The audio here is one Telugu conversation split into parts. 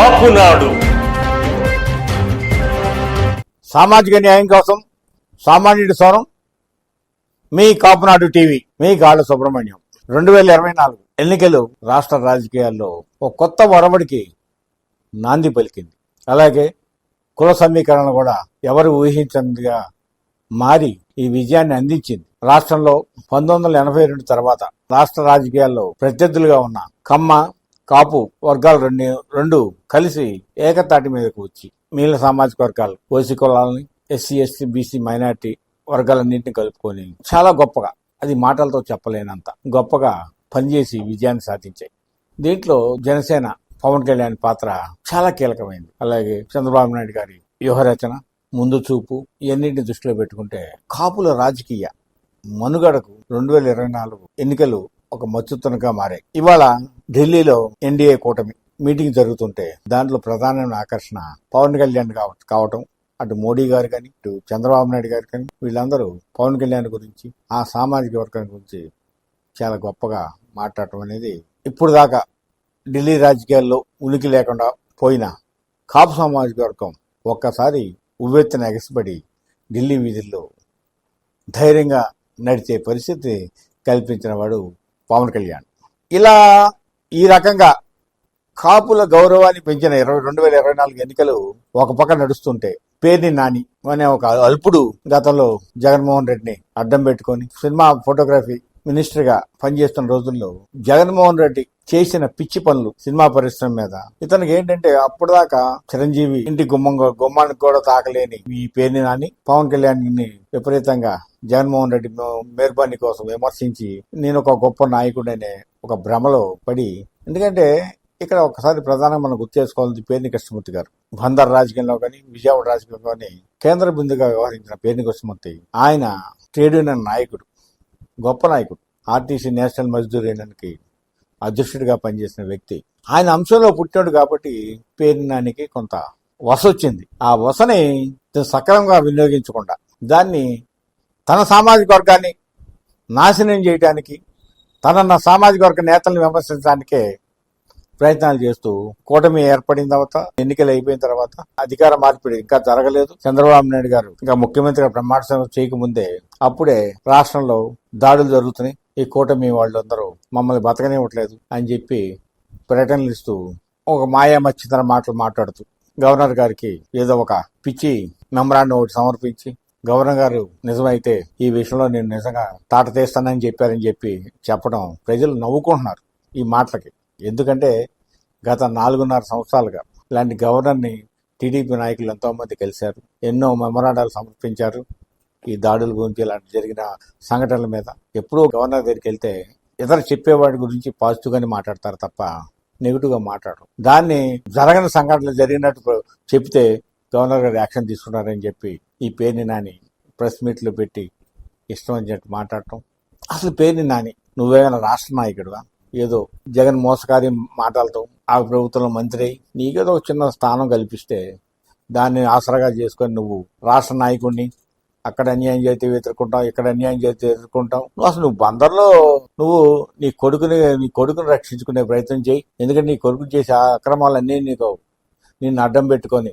కాపునాడు. సామాజిక న్యాయం కోసం సామాన్యుడి స్వరం మీ కాపునాడు టీవీ మీ గాళ్ళ సుబ్రహ్మణ్యం. రెండు వేల ఇరవై నాలుగు ఎన్నికలు రాష్ట్ర రాజకీయాల్లో ఒక కొత్త వరవడికి నాంది పలికింది. అలాగే కుల సమీకరణ కూడా ఎవరు ఊహించనిదిగా మారి ఈ విజయాన్ని అందించింది. రాష్ట్రంలో పంతొమ్మిది వందల ఎనభై రెండు తర్వాత రాష్ట్ర రాజకీయాల్లో ప్రత్యర్థులుగా ఉన్న కమ్మ కాపు వర్గాలు రెండు రెండు కలిసి ఏకతాటి మీదకు వచ్చి మిగిలిన సామాజిక వర్గాలు ఓసీ కులాలని ఎస్సీ ఎస్సీ బీసీ మైనార్టీ వర్గాలన్నింటినీ కలుపుకొని చాలా గొప్పగా అది మాటలతో చెప్పలేనంత గొప్పగా పనిచేసి విజయాన్ని సాధించాయి. దీంట్లో జనసేన పవన్ కళ్యాణ్ పాత్ర చాలా కీలకమైంది. అలాగే చంద్రబాబు నాయుడు గారి వ్యూహరచన ముందు చూపు ఇవన్నింటిని దృష్టిలో పెట్టుకుంటే కాపుల రాజకీయ మనుగడకు రెండు వేల ఇరవై నాలుగు ఎన్నికలు ఒక మచ్చుతనగా మారాయి ఇవాళ ఢిల్లీలో ఎన్డీఏ కూటమి మీటింగ్ జరుగుతుంటే దాంట్లో ప్రధానమైన ఆకర్షణ పవన్ కళ్యాణ్ కావటం. అటు మోడీ గారు కానీ ఇటు చంద్రబాబు నాయుడు గారు కానీ వీళ్ళందరూ పవన్ కళ్యాణ్ గురించి ఆ సామాజిక వర్గం గురించి చాలా గొప్పగా మాట్లాడటం అనేది ఇప్పుడు దాకా ఢిల్లీ రాజకీయాల్లో ఉనికి లేకుండా పోయిన కాపు సామాజిక వర్గం ఒక్కసారి ఉవ్వెత్తిన ఎగసిపడి ఢిల్లీ వీధుల్లో ధైర్యంగా నడిచే పరిస్థితి కల్పించిన వాడు పవన్ కళ్యాణ్. ఇలా ఈ రకంగా కాపుల గౌరవాన్ని పెంచిన ఇరవై రెండు వేల ఇరవై నాలుగు ఎన్నికలు ఒక పక్క నడుస్తుంటే పేర్ని నాని అనే ఒక అల్పుడు గతంలో జగన్మోహన్ రెడ్డిని అడ్డం పెట్టుకొని సినిమా ఫోటోగ్రఫీ మినిస్టర్గా పనిచేస్తున్న రోజుల్లో జగన్మోహన్ రెడ్డి చేసిన పిచ్చి పనులు సినిమా పరిశ్రమ మీద. ఇతనికి ఏంటంటే అప్పుడు దాకా చిరంజీవి ఇంటి గుమ్మం గుమ్మానికి కూడా తాకలేని ఈ పేరుని నాని పవన్ కళ్యాణ్ విపరీతంగా జగన్మోహన్ రెడ్డి మేర్బాని కోసం విమర్శించి నేను ఒక గొప్ప నాయకుడనే ఒక భ్రమలో పడి ఎందుకంటే ఇక్కడ ఒకసారి ప్రధానంగా మనం గుర్తు చేసుకోవాల్సింది పేర్ని కృష్ణమూర్తి గారు. బందర్ రాజకీయంలో కానీ విజయవాడ రాజకీయంలో కానీ కేంద్ర బిందుగా వ్యవహరించిన పేర్ని కృష్ణమూర్తి. ఆయన ట్రేడ్ యూనియన్ నాయకుడు. గొప్ప నాయకుడు. ఆర్టీసీ నేషనల్ మజ్దూర్ యూనియన్కి అధ్యక్షుడిగా పనిచేసిన వ్యక్తి. ఆయన అంశంలో పుట్టాడు కాబట్టి పేరినానికి కొంత వస వచ్చింది. ఆ వసని సక్రమంగా వినియోగించకుండా దాన్ని తన సామాజిక వర్గాన్ని నాశనం చేయడానికి తన నా సామాజిక వర్గ నేతలను విమర్శించడానికే ప్రయత్నాలు చేస్తూ కూటమి ఏర్పడిన తర్వాత ఎన్నికలు అయిపోయిన తర్వాత అధికార మార్పిడి ఇంకా జరగలేదు. చంద్రబాబు నాయుడు గారు ఇంకా ముఖ్యమంత్రిగా ప్రమాణ స్వీకారం చేయకముందే అప్పుడే రాష్ట్రంలో దాడులు జరుగుతున్నాయి. ఈ కూటమి వాళ్ళందరూ మమ్మల్ని బతకనివ్వట్లేదు అని చెప్పి ప్రకటనలు ఇస్తూ ఒక మాయామచ్చితన మాటలు మాట్లాడుతూ గవర్నర్ గారికి ఏదో ఒక పిచ్చి మెమరాన్ని ఒకటి సమర్పించి గవర్నర్ గారు నిజమైతే ఈ విషయంలో నేను నిజంగా తాట తీస్తానని చెప్పారని చెప్పి చెప్పడం ప్రజలు నవ్వుకుంటున్నారు ఈ మాటలకి. ఎందుకంటే గత నాలుగున్నర సంవత్సరాలుగా ఇలాంటి గవర్నర్ని టీడీపీ నాయకులు ఎంతోమంది కలిశారు ఎన్నో మెమరాండాలు సమర్పించారు. ఈ దాడుల గురించి ఇలాంటి జరిగిన సంఘటనల మీద ఎప్పుడూ గవర్నర్ దగ్గరికి వెళ్తే ఇతర చెప్పేవాడి గురించి పాజిటివ్గానే మాట్లాడతారు తప్ప నెగిటివ్గా మాట్లాడరు. దాన్ని జరగని సంఘటనలు జరిగినట్టు చెప్తే గవర్నర్ గారు యాక్షన్ తీసుకున్నారని చెప్పి ఈ పేరుని నాని ప్రెస్ మీట్లు పెట్టి ఇష్టం వచ్చినట్టు మాట్లాడటం. అసలు పేరుని నాని నువ్వేమైనా రాష్ట్ర నాయకుడుగా ఏదో జగన్ మోసకారి మాటలతో ఆ ప్రభుత్వంలో మంత్రి నీకేదో ఒక చిన్న స్థానం కల్పిస్తే దాన్ని ఆసరాగా చేసుకొని నువ్వు రాష్ట్ర నాయకుడిని అక్కడ అన్యాయం చేస్తే ఎదుర్కొంటావు ఇక్కడ అన్యాయం చేస్తే ఎదుర్కొంటావు నువ్వు అసలు నువ్వు బందర్లో నువ్వు నీ కొడుకుని నీ కొడుకుని రక్షించుకునే ప్రయత్నం చేయి. ఎందుకంటే నీ కొడుకు చేసే అక్రమాలన్నీ నీకు నిన్ను అడ్డం పెట్టుకొని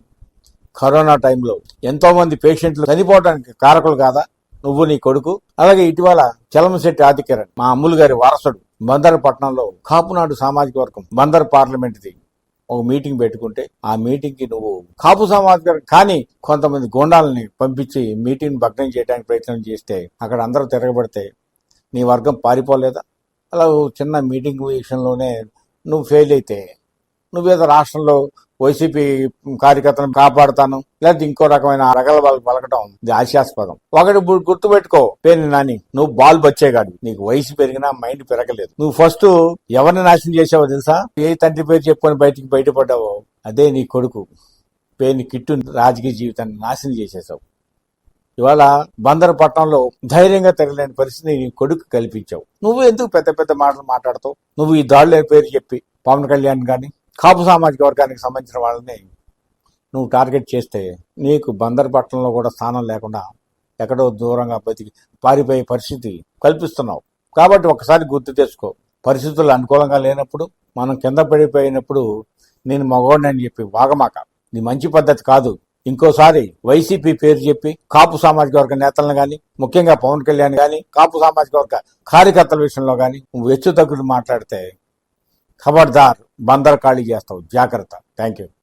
కరోనా టైంలో ఎంతోమంది పేషెంట్లు చనిపోవడానికి కారకులు కాదా? నువ్వు నీ కొడుకు. అలాగే ఇటీవల చలమశెట్టి ఆదికిరణ్ మా అమ్ములు గారి వారసుడు బందరపట్నంలో కాపునాడు సామాజిక వర్గం బందర్ పార్లమెంట్ది ఒక మీటింగ్ పెట్టుకుంటే ఆ మీటింగ్కి నువ్వు కాపు సామాజిక వర్గం. కానీ కొంతమంది గోండాలని పంపించి మీటింగ్ భగ్నం చేయడానికి ప్రయత్నం చేస్తే అక్కడ అందరూ తిరగబడితే నీ వర్గం పారిపోలేదా? అలా చిన్న మీటింగ్ విషయంలోనే నువ్వు ఫెయిల్ అయితే నువ్వేదో రాష్ట్రంలో వైసీపీ కార్యకర్తలను కాపాడుతాను. లేదా ఇంకో రకమైన రకాల వాళ్ళకి పలకటం ఇది హాస్యాస్పదం. ఒకటి గు- గుర్తుపెట్టుకో. పేరు నాని నువ్వు బాల్ బచ్చేగాడు నీకు వయసు పెరిగినా మైండ్ పెరగలేదు. నువ్వు ఫస్ట్ ఎవరిని నాశనం చేసావో తెలుసా? ఏ తండ్రి పేరు చెప్పుకొని బయటికి బయటపడ్డావో? అదే నీ కొడుకు. పేరుని కిట్టు రాజకీయ జీవితాన్ని నాశనం చేసేసావు ఇవాళ బందరు పట్టణంలో ధైర్యంగా తిరగలేని పరిస్థితి నీ కొడుకు కల్పించావు. నువ్వు ఎందుకు పెద్ద పెద్ద మాటలు మాట్లాడతావు? నువ్వు ఈ దాడుల పేరు చెప్పి పవన్ కళ్యాణ్ గాని కాపు సామాజిక వర్గానికి సంబంధించిన వాళ్ళని నువ్వు టార్గెట్ చేస్తే నీకు బందర్పట్నంలో కూడా స్థానం లేకుండా ఎక్కడో దూరంగా బతికి పారిపోయే పరిస్థితి కల్పిస్తున్నావు. కాబట్టి ఒకసారి గుర్తు తెచ్చుకో. పరిస్థితులు అనుకూలంగా లేనప్పుడు మనం కింద పడిపోయినప్పుడు నేను మగవాడిని చెప్పి వాగమాక. నీ మంచి పద్ధతి కాదు. ఇంకోసారి వైసీపీ పేరు చెప్పి కాపు సామాజిక వర్గ నేతలను కానీ ముఖ్యంగా పవన్ కళ్యాణ్ కానీ కాపు సామాజిక వర్గ కార్యకర్తల విషయంలో కానీ నువ్వు హెచ్చు తగ్గుడు మాట్లాడితే ఖబర్దార్. बंदर काली जास्त हो thank you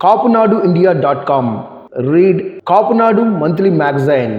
Kapunadu India dot com read Kapunadu monthly magazine